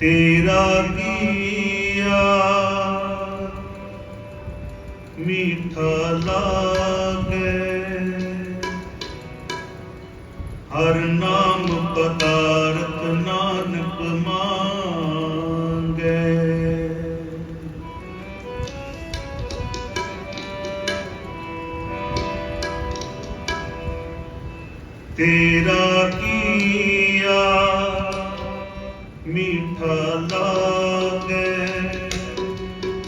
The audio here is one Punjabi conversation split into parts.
ਤੇਰਾ ਕੀਆ ਮੀਠਾ ਲਾਗੇ। ਹਰ ਨਾਮ ਪਤਾਰਤ ਨਾਨਕ ਮੰਗੇ। ਤੇਰਾ ਕੀ ਮਿਠਾ ਲਾਗੇ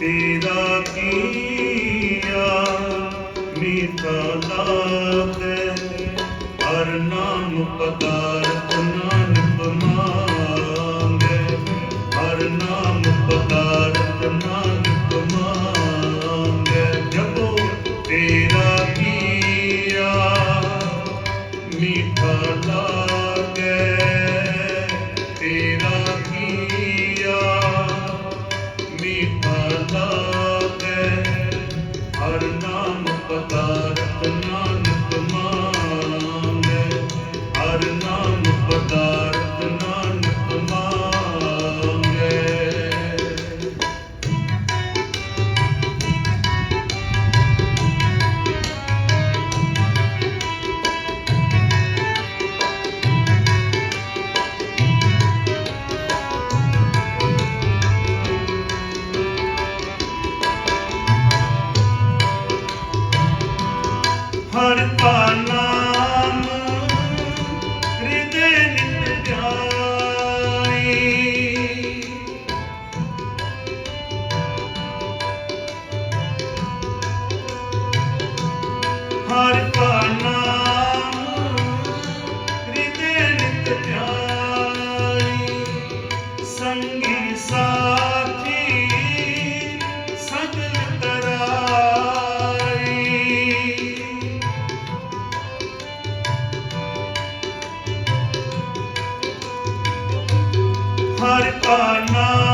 ਤੇਰਾ ਕੀਆ ਮਿਠਾ ਲਾਗੇ ਹਰ ਨਾਮ ਪਦਾਰਥ ਨਾਮ ਕਰਤਾ हर पाना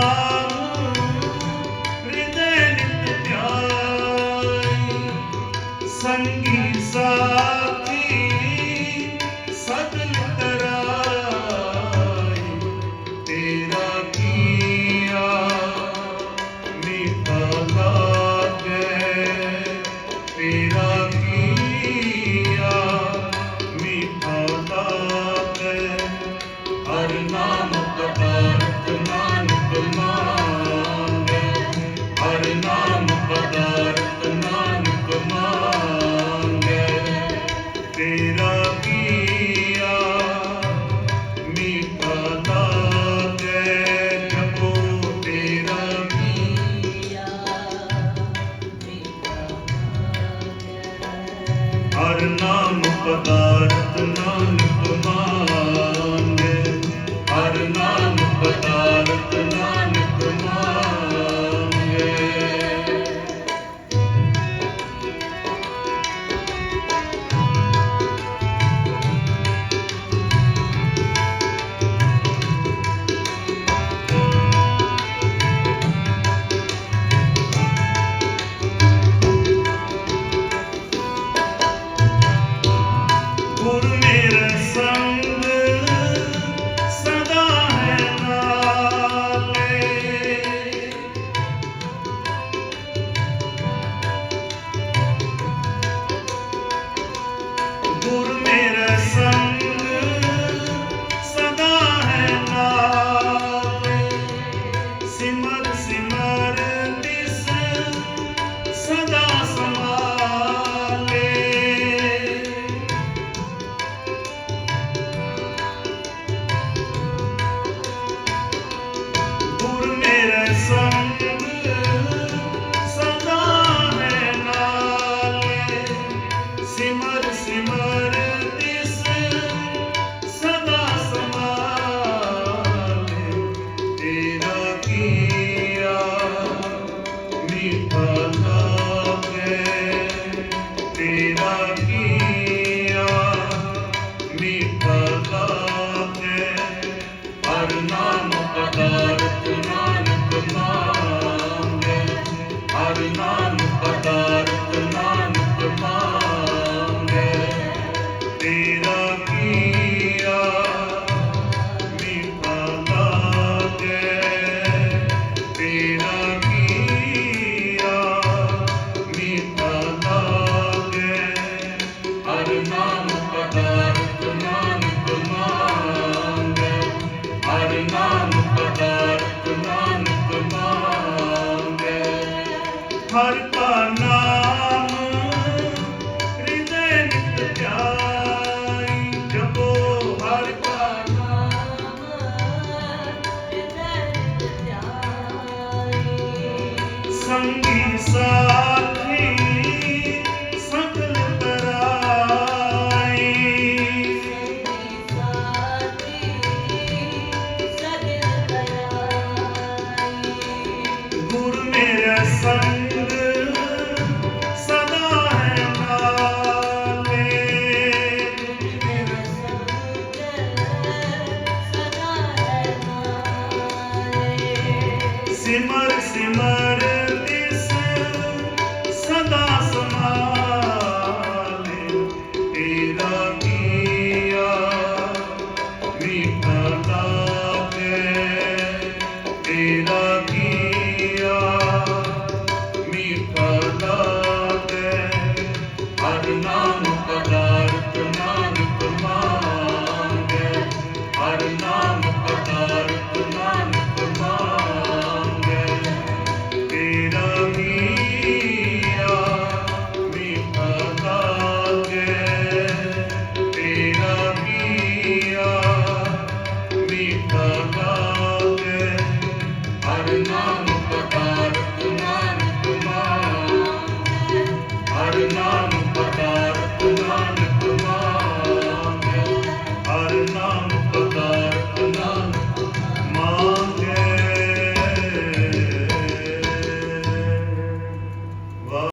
ਨਾਮ ਪਦਾਰਤ ਨਾਮ ਹਰ ਕਾ ਨਾਮ ਹਿਰਦੈ ਨਿਤ ਧਿਆਈ, ਜਪੋ ਹਰ ਕਾ ਸੰਗੀ ਸਾਥੀ ਸਕਲ ਤਰਾਈ। ਗੁਰ ਮੇਰਾ ਸੰਗ ਸਿਮਰ ਸਿਮਰ ਤਿਸ ਸਦਾ ਸੰਭਾਲੇ ਤੇਰਾ ਕੀਆ। ਵੀ